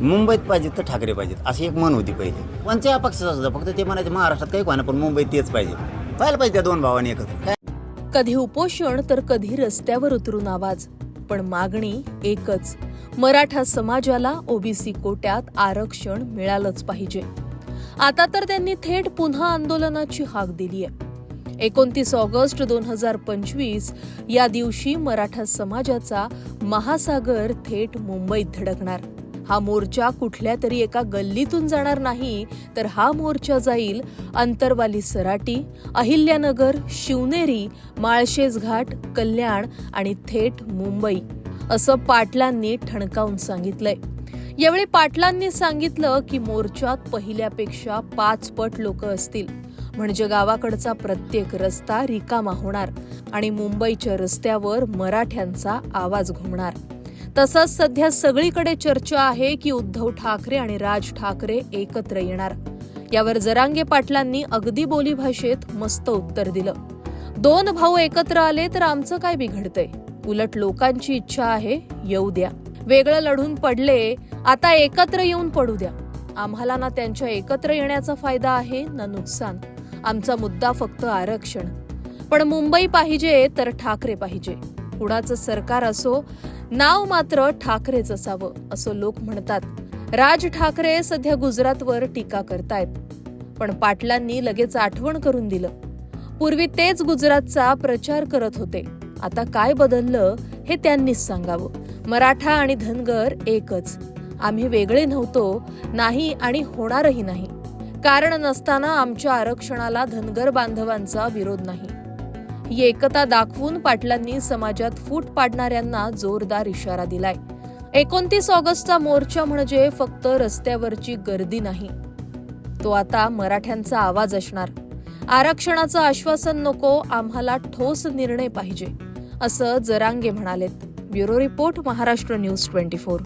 मुंबईत पाहिजेत तर ठाकरे पाहिजेत. अशी एक मन होती पहिले. ते पक्षाचा सुद्धा फक्त ते म्हणायचे महाराष्ट्रात काही कोणा पण मुंबईत तेच पाहिजे. पाहिलं पाहिजे त्या दोन भावांनी एकत्र. काय? कधी उपोषण तर कधी रस्त्यावर उतरून आवाज. पण मागणी एकच. मराठा समाजाला ओबीसी कोट्यात आरक्षण मिळालंच पाहिजे. आता तर त्यांनी थेट पुन्हा आंदोलनाची हाक दिली आहे. एकोणतीस ऑगस्ट दोन हजार पंचवीस या दिवशी मराठा समाजाचा महासागर थेट मुंबईत धडकणार. हा मोर्चा कुठल्या तरी एका गल्लीतून जाणार नाही तर हा मोर्चा जाईल अंतरवाली सराटी अहिल्यानगर शिवनेरी माळशेज घाट कल्याण आणि थेट मुंबई असं पाटलांनी ठणकावून सांगितलंय. यावेळी पाटलांनी सांगितलं की मोर्चात पहिल्यापेक्षा पाच पट लोक असतील. म्हणजे गावाकडचा प्रत्येक रस्ता रिकामा होणार आणि मुंबईच्या रस्त्यावर मराठ्यांचा आवाज घुमणार. तसंच सध्या सगळीकडे चर्चा आहे की उद्धव ठाकरे आणि राज ठाकरे एकत्र येणार. यावर जरांगे पाटलांनी अगदी बोलीभाषेत मस्त उत्तर दिलं. दोन भाऊ एकत्र आले तर आमचं काय बिघडतंय? उलट लोकांची इच्छा आहे येऊ द्या. वेगळं लढून पडले आता एकत्र येऊन पडू द्या. आम्हाला ना त्यांच्या एकत्र येण्याचा फायदा आहे ना नुकसान. आमचा मुद्दा फक्त आरक्षण. पण मुंबई पाहिजे तर ठाकरे पाहिजे. कुणाचं सरकार असो नाव मात्र ठाकरेच असावं असं लोक म्हणतात. राज ठाकरे सध्या गुजरातवर टीका करतायत. पण पाटलांनी लगेच आठवण करून दिलं. पूर्वी तेच गुजरातचा प्रचार करत होते. आता काय बदललं हे त्यांनीच सांगावं. मराठा आणि धनगर एकच. आम्ही वेगळे नव्हतो नाही आणि होणारही नाही. कारण नसताना आमच्या आरक्षणाला धनगर बांधवांचा विरोध नाही. ही एकता दाखवून पाटलांनी समाजात फूट पाडणाऱ्यांना जोरदार इशारा दिलाय. एकोणतीस ऑगस्टचा मोर्चा म्हणजे फक्त रस्त्यावरची गर्दी नाही. तो आता मराठ्यांचा आवाज असणार. आरक्षणाचं आश्वासन नको आम्हाला ठोस निर्णय पाहिजे असं जरांगे म्हणालेत. Bureau report Maharashtra news twenty four.